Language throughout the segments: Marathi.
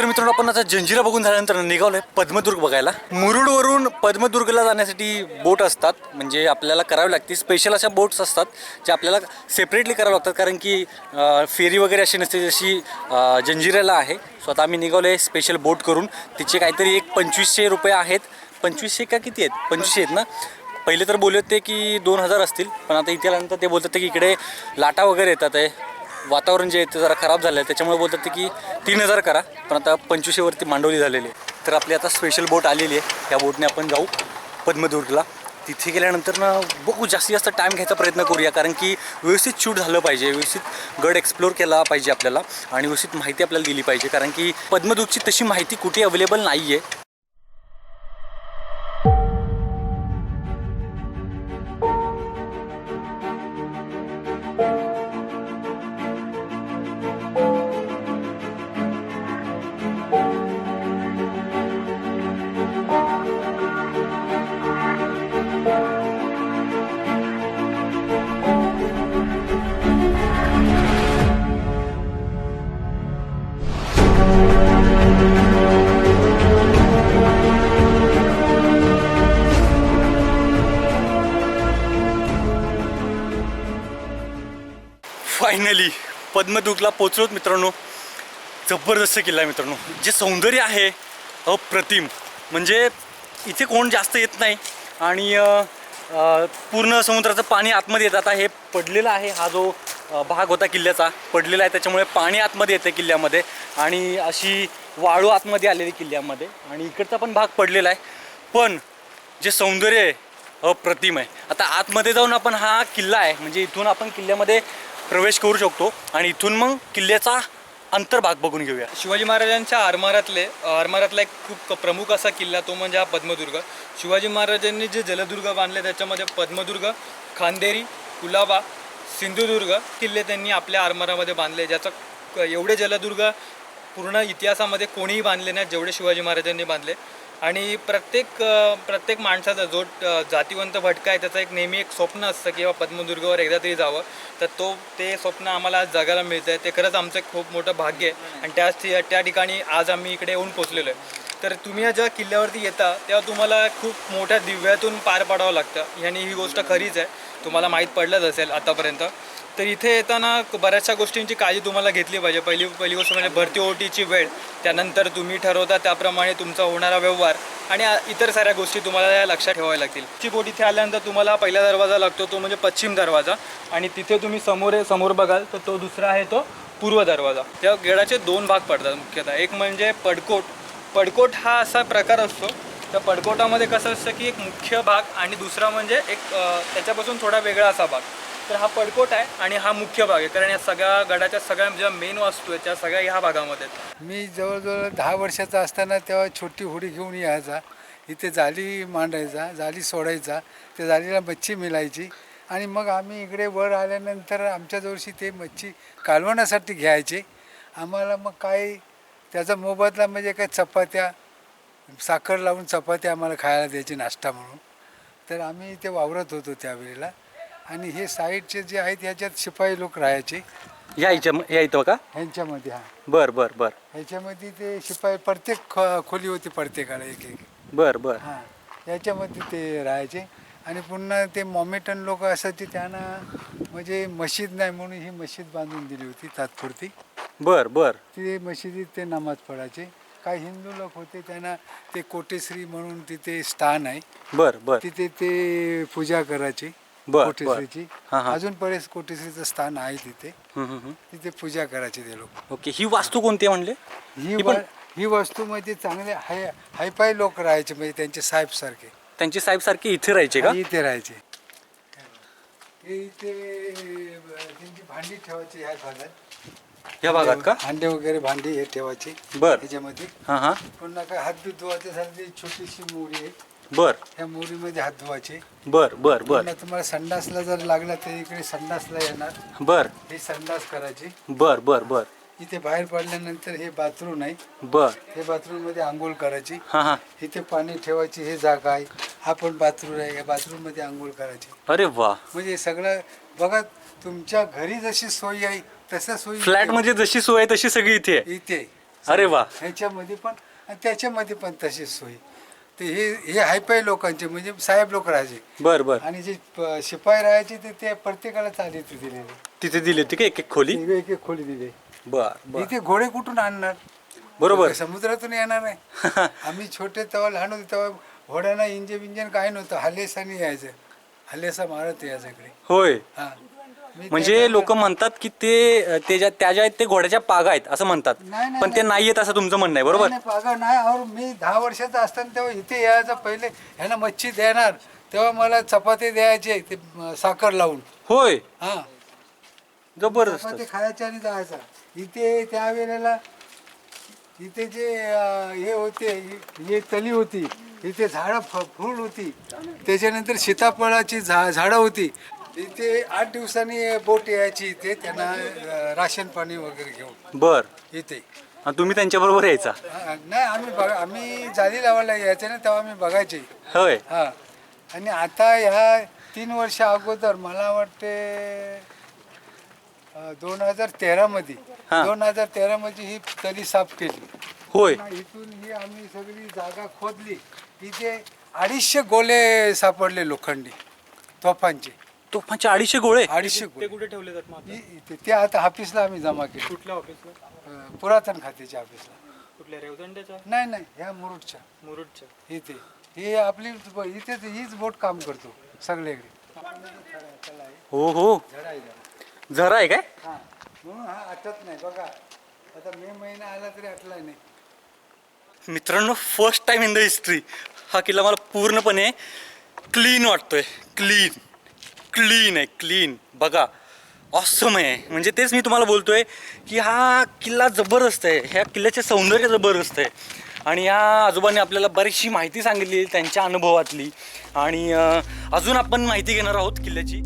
तर मित्रांनो आपण आता जंजिरा बघून झाल्यानंतर निघालोय पद्मदुर्ग बघायला. मुरुडवरून पद्मदुर्गला जाण्यासाठी बोट असतात. म्हणजे आपल्याला करावी लागते. स्पेशल अशा बोट्स असतात जे आपल्याला सेपरेटली करावं लागतात. कारण की फेरी वगैरे अशी नसते जशी जंजिराला आहे. सो आता आम्ही निघालोय स्पेशल बोट करून. तिचे काहीतरी एक पंचवीसशे रुपये आहेत. पंचवीसशे का किती आहेत? पंचवीसशे आहेत ना? पहिले तर बोलत होते की दोन हजार असतील. पण आता इथे आल्यानंतर ते बोलतात की इकडे लाटा वगैरे येतात आहे. वातावरण जे आहे ते जरा खराब झालं आहे त्याच्यामुळे बोलतात ते की तीन हजार करा पण आता पंचवीसशेवरती मांडवली झालेली आहे. तर आपली आता स्पेशल बोट आलेली आहे. या बोटने आपण जाऊ पद्मदुर्गला. तिथे गेल्यानंतर ना बघू जास्तीत जास्त टाईम घ्यायचा प्रयत्न करूया. कारण की व्यवस्थित शूट झालं पाहिजे व्यवस्थित गड एक्सप्लोर केला पाहिजे आपल्याला आणि व्यवस्थित माहिती आपल्याला दिली पाहिजे. कारण की पद्मदुर्गची तशी माहिती कुठे अवेलेबल नाही आहे फायनली पद्मदुर्गला पोचलोत मित्रांनो. जबरदस्त किल्ला आहे मित्रांनो. जे सौंदर्य आहे अप्रतिम. म्हणजे इथे कोण जास्त येत नाही आणि पूर्ण समुद्राचं पाणी आतमध्ये येतं. आता हे पडलेलं आहे हा जो भाग होता किल्ल्याचा पडलेला आहे. त्याच्यामुळे पाणी आतमध्ये येतं किल्ल्यामध्ये आणि अशी वाळू आतमध्ये आलेली किल्ल्यामध्ये आणि इकडचा पण भाग पडलेला आहे. पण जे सौंदर्य आहे अप्रतिम आहे. आता आतमध्ये जाऊन आपण हा किल्ला आहे म्हणजे इथून आपण किल्ल्यामध्ये प्रवेश करू शकतो आणि इथून मग किल्ल्याचा अंतर्भाग बघून घेऊया. शिवाजी महाराजांच्या आरमारातले आरमारातला एक खूप प्रमुख असा किल्ला तो म्हणजे हा पद्मदुर्ग. शिवाजी महाराजांनी जे जलदुर्ग बांधले त्याच्यामध्ये पद्मदुर्ग खांदेरी कुलाबा सिंधुदुर्ग किल्ले त्यांनी आपल्या आरमारामध्ये बांधले. ज्याचं क- एवढे जलदुर्ग पूर्ण इतिहासामध्ये कोणीही बांधले नाही जेवढे शिवाजी महाराजांनी बांधले. आणि प्रत्येक प्रत्येक माणसाचा जो जातीवंत जातिवंत भटका आहे त्याचं एक नेहमी एक स्वप्न असतं किंवा पद्मदुर्गावर एकदा तरी जावं. तर तो ते स्वप्न आम्हाला आज जगायला मिळतं आहे ते खरंच आमचं एक खूप मोठं भाग्य आहे. आणि त्याच त्या ठिकाणी आज आम्ही इकडे येऊन पोचलेलो आहे. तर तुम्ही या ज्या किल्ल्यावरती येता तेव्हा तुम्हाला खूप मोठ्या दिव्यातून पार पाडावं लागतं. याने ही गोष्ट खरीच आहे. तुम्हाला माहीत पडलंच असेल आतापर्यंत. तर इथे येताना बऱ्याचशा गोष्टींची काळजी तुम्हाला घेतली पाहिजे. पहिली पहिली गोष्ट म्हणजे भरती ओटीची वेळ. त्यानंतर तुम्ही ठरवता त्याप्रमाणे तुमचा होणारा व्यवहार आणि इतर साऱ्या गोष्टी तुम्हाला या लक्षात ठेवाव्या लागतील. ची बोट इथे आल्यानंतर तुम्हाला पहिला दरवाजा लागतो तो म्हणजे पश्चिम दरवाजा. आणि तिथे तुम्ही समोर समोर बघाल तर तो दुसरा आहे तो पूर्व दरवाजा. त्या गेडाचे दोन भाग पडतात मुख्यतः. एक म्हणजे पडकोट पडकोट हा असा प्रकार असतो. त्या पडकोटामध्ये कसं असतं की एक मुख्य भाग आणि दुसरा म्हणजे एक त्याच्यापासून थोडा वेगळा असा भाग. तर हा पडकोट आहे आणि हा मुख्य भाग आहे. कारण या सगळ्या गडाच्या सगळ्या ज्या मेन वास्तू आहेत त्या सगळ्या ह्या भागामध्ये आहेत. मी जवळजवळ दहा वर्षाचा असताना तेव्हा छोटी होडी घेऊन यायचा. इथे जाळी मांडायचा जाळी सोडायचा. त्या जाळीला मच्छी मिळायची आणि मग आम्ही इकडे वर आल्यानंतर आमच्याजवळशी ते मच्छी कालवण्यासाठी घ्यायचे. आम्हाला मग काही त्याचा मोबदला म्हणजे काय? चपात्या साखर लावून चपात्या आम्हाला खायला द्यायची नाश्ता म्हणून. तर आम्ही इथे वावरत होतो त्यावेळेला. आणि हे साईडचे जे आहेत ह्याच्यात शिपाई लोक राहायचे. या इच्या या इथं का? ह्यांच्यामध्ये हा. बर बर बर. ह्याच्यामध्ये ते शिपाई प्रत्येक ख- खोली होती प्रत्येकाला एक एक. बर बर. हां. याच्यामध्ये ते राहायचे. आणि पुन्हा ते मॉमेटन लोक असायचे त्यांना म्हणजे मशीद नाही म्हणून ही मशीद बांधून दिली होती तात्पुरती. बर बर. ते मशिदीत ते नमाज पडायचे काही हिंदू लोक होते त्यांना ते कोटेश्री म्हणून तिथे स्थान आहे. बर बर. तिथे ते पूजा करायची बर, बर. कोटेश्रीची. हां, हां. अजून बरेच कोटेश्रीचं स्थान आहे तिथे. हम्म, हम्म, हम्म. तिथे पूजा करायची ते लोक. ओके ही वास्तू कोणती आहे म्हणले? ही ही वा- पण- ही वस्तू म्हणजे चांगले हाय हायफाय लोक राहायचे म्हणजे त्यांचे साहेब सारखे. त्यांची साहेब सारखी इथे राहायचे का? इथे राहायचे. हे इथे त्यांची भांडी ठेवायची ह्या भागात. या भागात का? भांडे वगैरे भांडी हे ठेवायची बर. ह्याच्यामध्ये. हा हा. पुन्हा काय हात बीत धुवायचे झाले ती छोटीशी मोरी आहे. बर. ह्या मोरीमध्ये हात धुवायचे. बर बर बर. पुन्हा तुम्हाला संडासला जर लागला तर इकडे संडासला येणार. बर. हे संडास करायचे. बर बर बर. इथे बाहेर पडल्यानंतर हे बाथरूम आहे. बर. हे बाथरूममध्ये आंघोळ करायची. हा हा. इथे पाणी ठेवायची हे जागा आहे. हा पण बाथरूम आहे. या बाथरूममध्ये आंघोळ करायची. अरे वा. म्हणजे सगळं बघा तुमच्या घरी जशी सोय आहे तसं सोयी फ्लॅटमध्ये जशी सोय आहे तशी सगळी इथे आहे. इथे. अरे वा. ह्याच्यामध्ये पण आणि त्याच्यामध्ये पण तशीच सोय. ते हे हे हायफाय लोकांचे म्हणजे साहेब लोक राहायचे बर बर. आणि जे प- शिपाई राहायचे ते ते प्रत्येकाला चालीत दिलेले. तिथे दिली होती का एक एक खोली? एक एक खोली दिली. बर बर. इथे घोडे कुठून आणणार? बरोबर. समुद्रातून येणार आहे आम्ही छोटे तेव्हा लहान होतो तेव्हा घोड्यांना इंजन बिंजन काय नव्हतं. हल्लेसाने यायचं. हल्लेसा मारत यायचं इकडे. होय. हा. म्हणजे लोक म्हणतात की ते अ, ते ज्या त्या ज्या आहेत ते घोड्याच्या पागा आहेत असं म्हणतात. नाही, नाही, पण ते नाही. येत असं तुमचं म्हणणं आहे बरोबर? नाही, पागा नाही. और मी दहा वर्षाचा असताना तेव्हा इथे यायचं पहिले ह्यांना मच्छी देणार. तेव्हा मला चपाती द्यायचे ते साखर लावून. होय. हा. जबरदस्त. चपाती खायचे आणि जायचा. इथे त्यावेळेला इथे जे अं, हे होते हे तली होती इथे झाडं फ फूल होती. त्याच्यानंतर सीताफळाची झा झाडं होती. इथे आठ दिवसांनी बोट यायची इथे त्यांना अं, राशन पाणी वगैरे घेऊन. बर. इथे. आणि तुम्ही त्यांच्या बरोबर यायचा? हा, नाही आम्ही बघ आम्ही जाली लावायला यायचे ना तेव्हा आम्ही बघायचे. होय. हा. आणि आता ह्या तीन वर्ष अगोदर मला वाटते दोन हजार तेरामध्ये हा. दोन हजार तेरामध्ये ही तरी साफ केली. होय. पुन्हा इथून ही आम्ही सगळी जागा खोदली. इथे अडीचशे गोले सापडले लोखंडी तोफांचे. तोफांचे अडीचशे गोळे. अडीचशे ते गोळे. कुठे ठेवले जातात मग आता? इ- इथे ते आता ऑफिसला आम्ही जमा केले. कुठल्या ऑफिसला? अं, पुरातन खात्याच्या ऑफिसला. कुठल्या रेवदंड्याच्या? नाही नाही ह्या मुरुडच्या. मुरुडच्या. इथे. हे आपली इथे हीच बोट काम करतो सगळीकडे. हो हो. झडा आहे जरा. झरा आहे काय? हा. म्हणून हा आटत नाही बघा. आता मे महिना आला तरी आटलाय नाही. मित्रांनो first time in the history हा किल्ला मला पूर्णपणे क्लीन वाटतोय. क्लीन क्लीन आहे क्लीन. बघा ऑसम आहे. म्हणजे तेच मी तुम्हाला बोलतो आहे की हा किल्ला जबरदस्त आहे. ह्या किल्ल्याचे सौंदर्य जबरदस्त आहे. आणि या आजोबांनी आपल्याला बरीचशी माहिती सांगितली त्यांच्या अनुभवातली. आणि अजून आपण माहिती घेणार आहोत किल्ल्याची.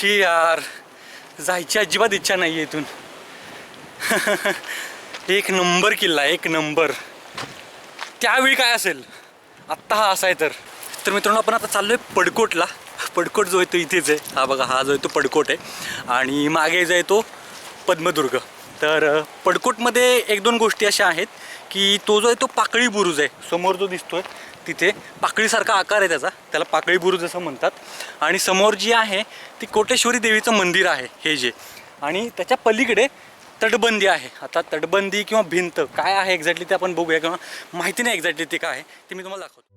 शी यार जायची अजिबात इच्छा नाही आहे इथून. एक नंबर किल्ला एक नंबर. त्यावेळी काय असेल? आत्ता हा असाय आहे तर. तर मित्रांनो आपण आता चाललोय पडकोटला. पडकोट जो आहे तो इथेच आहे. हा बघा हा जो आहे तो पडकोट आहे. आणि मागे जो आहे तो पद्मदुर्ग. तर पडकोटमध्ये एक दोन गोष्टी अशा आहेत की तो जो आहे तो पाकळी बुरुज आहे. समोर जो दिसतोय तिथे पाकळीसारखा आकार आहे त्याचा. त्याला पाकळी बुरुज असं म्हणतात. आणि समोर जी आहे ती कोटेश्वरी देवीचं मंदिर आहे हे जे. आणि त्याच्या पलीकडे तटबंदी आहे. आता तटबंदी किंवा भिंत काय आहे एक्झॅक्टली ते आपण बघूया किंवा माहिती नाही एक्झॅक्टली ते काय आहे ते मी तुम्हाला दाखवतो.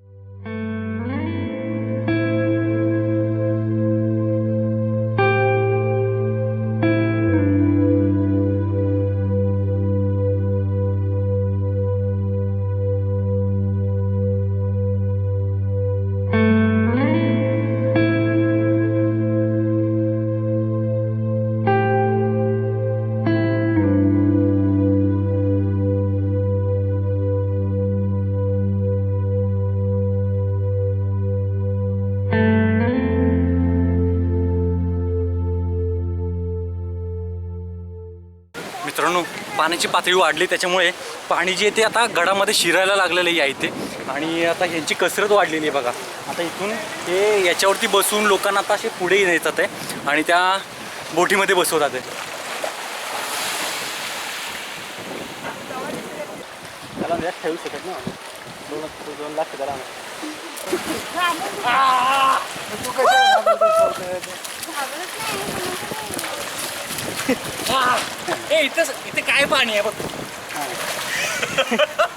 पाण्याची पातळी वाढली त्याच्यामुळे पाणी जे आहे ते आता गडामध्ये शिरायला लागलेलं आहे इथे. आणि आता ह्यांची कसरत वाढलेली आहे बघा. आता इथून हे याच्यावरती बसून लोकांना आता असे पुढे येतात आहे आणि त्या बोटीमध्ये बसवतात आहे. त्याला ठेवू शकत ना दोन दोन लाख त्याला तू? ए इथं इथे काय पाणी आहे बघ.